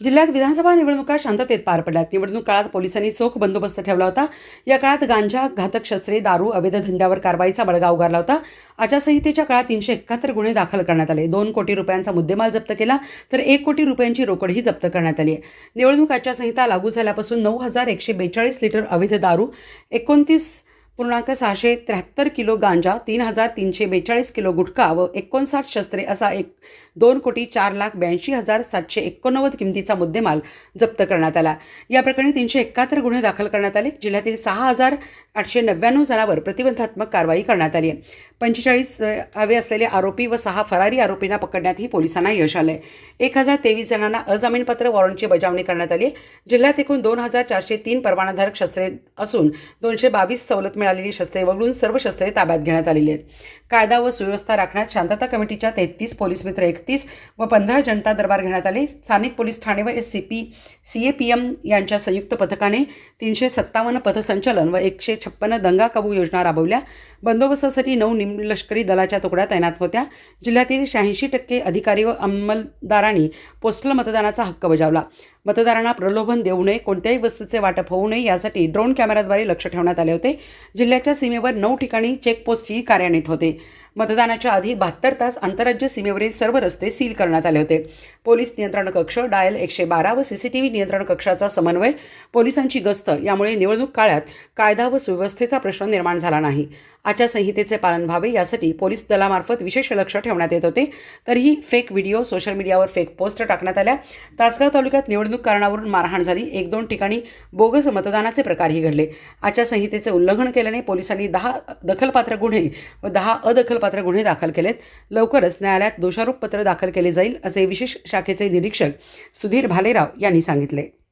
जिल्ह्यात विधानसभा निवडणुका शांततेत पार पडल्यात. निवडणूक काळात पोलिसांनी चोख बंदोबस्त ठेवला होता. या काळात गांजा घातक शस्त्रे दारू अवैध धंद्यावर कारवाईचा बडगा उगारला होता. आचारसंहितेच्या काळात तीनशे एकाहत्तर गुन्हे दाखल करण्यात आले. दोन कोटी रुपयांचा मुद्देमाल जप्त केला तर एक कोटी रुपयांची रोकडही जप्त करण्यात आली आहे. निवडणूक आचारसंहिता लागू झाल्यापासून नऊ हजार एकशे बेचाळीस लिटर अवैध दारू एकोणतीस पूर्णांक सहाशे त्र्याहत्तर किलो गांजा तीन हजार तीनशे बेचाळीस किलो गुटखा व एकोणसाठ शस्त्रे असा एक दोन कोटी चार लाख ब्याऐंशी हजार सातशे एकोणनव्वद किमतीचा मुद्देमाल जप्त करण्यात आला. या प्रकरणी तीनशे एकाहत्तर गुन्हे दाखल करण्यात आले. जिल्ह्यातील सहा हजार आठशे नव्याण्णव जणांवर प्रतिबंधात्मक कारवाई करण्यात आली आहे. पंचेचाळीस हवे असलेले आरोपी व सहा फरारी आरोपींना पकडण्यातही पोलिसांना यश आलं आहे एक हजार तेवीस जणांना अजामीनपत्र वॉरंटची बजावणी करण्यात आली आहे. जिल्ह्यात एकूण दोन हजार चारशे तीन परवानाधारक शस्त्रे असून दोनशे बावीस सवलत मिळालेली शस्त्रे वगळून सर्व शस्त्रे ताब्यात घेण्यात आलेली आहेत. कायदा व सुव्यवस्था राखण्यात शांतता कमिटीच्या तेहतीस पोलीस मित्र एकतीस व पंधरा जनता दरबार घेण्यात आले. स्थानिक पोलीस ठाणे व S C P C A P M यांच्या संयुक्त पथकाने तीनशे सत्तावन्न पथसंचलन व एकशे छप्पन्न दंगा काबू योजना राबवल्या. बंदोबस्तासाठी नऊ निमलष्करी दलाच्या तुकड्या तैनात होत्या. जिल्ह्यातील शहाऐंशी टक्के अधिकारी व अंमलदारांनी पोस्टल मतदानाचा हक्क बजावला. मतदारांना प्रलोभन देऊ नये कोणत्याही वस्तूचे वाटप होऊ नये यासाठी ड्रोन कॅमेराद्वारे लक्ष ठेवण्यात आले होते. जिल्ह्याच्या सीमेवर नऊ ठिकाणी चेकपोस्टही कार्यान्वित होते. मतदानाच्या आधी बहात्तर तास आंतरराज्य सीमेवरील सर्व रस्ते सील करण्यात आले होते. पोलीस नियंत्रण कक्ष डायल एकशे बारा व सी सी टी व्ही नियंत्रण कक्षाचा समन्वय पोलिसांची गस्त यामुळे निवडणूक काळात कायदा व सुव्यवस्थेचा प्रश्न निर्माण झाला नाही. आचारसंहितेचे पालन व्हावे यासाठी पोलीस दलामार्फत विशेष लक्ष ठेवण्यात येत होते. तरीही फेक व्हिडिओ सोशल मीडियावर फेक पोस्ट टाकण्यात आल्या. तासगाव तालुक्यात निवडणूक कारणावरून मारहाण झाली. एक दोन ठिकाणी बोगस मतदानाचे प्रकारही घडले. आचारसंहितेचे उल्लंघन केल्याने पोलिसांनी दहा दखलपात्र गुन्हे व दहा अदखलपात्र गुन्हे दाखल केलेत. लवकरच न्यायालयात दोषारोपपत्र दाखल केले जाईल असे विशेष शाखेचे निरीक्षक सुधीर भालेराव यांनी सांगितले.